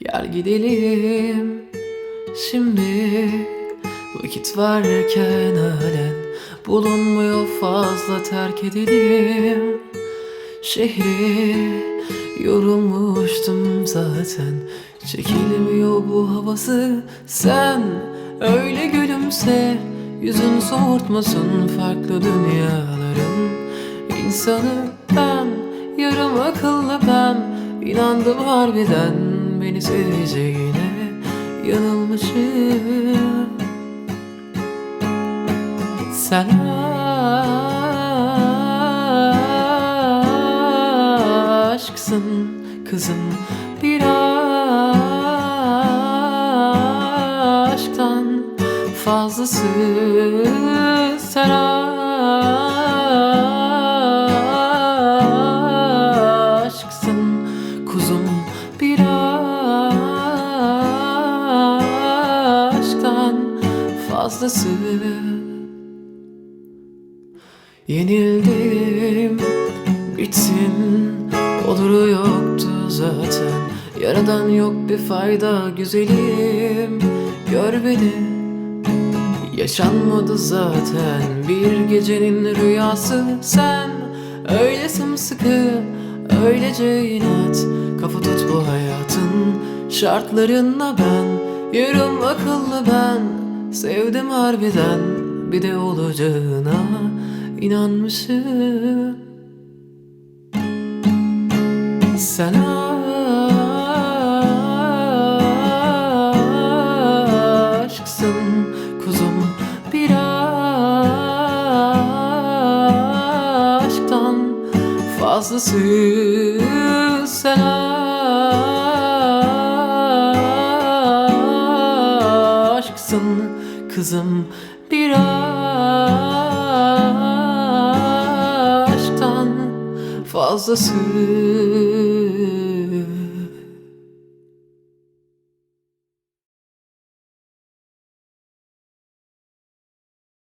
Gel gidelim. Şimdi Vakit varken halen Bulunmuyor fazla terk edelim. Şehri yorulmuştum zaten. Çekilmiyor bu havası. Sen öyle gülümse Yüzün soğurtmasın farklı dünyaların. İnsanı ben Yarım akıllı ben İnandım harbiden Beni seveceğine Yanılmışım. Sen aşksın kızım Bir aşktan fazlası. Sen aşksın fazlası Yenildim. Bitsin Oluru yoktu zaten. Yaradan yok bir fayda güzelim. Gör beni Yaşanmadı zaten. Bir gecenin rüyası Sen. Öyle sımsıkı öylece inat Kafa tut bu hayatın şartlarına ben. Yarım akıllı ben sevdim harbiden Bir de olacağına inanmışım Sen aşksın kuzum Bir aşktan fazlası. Sen aşksın kızım Bir aşktan fazlası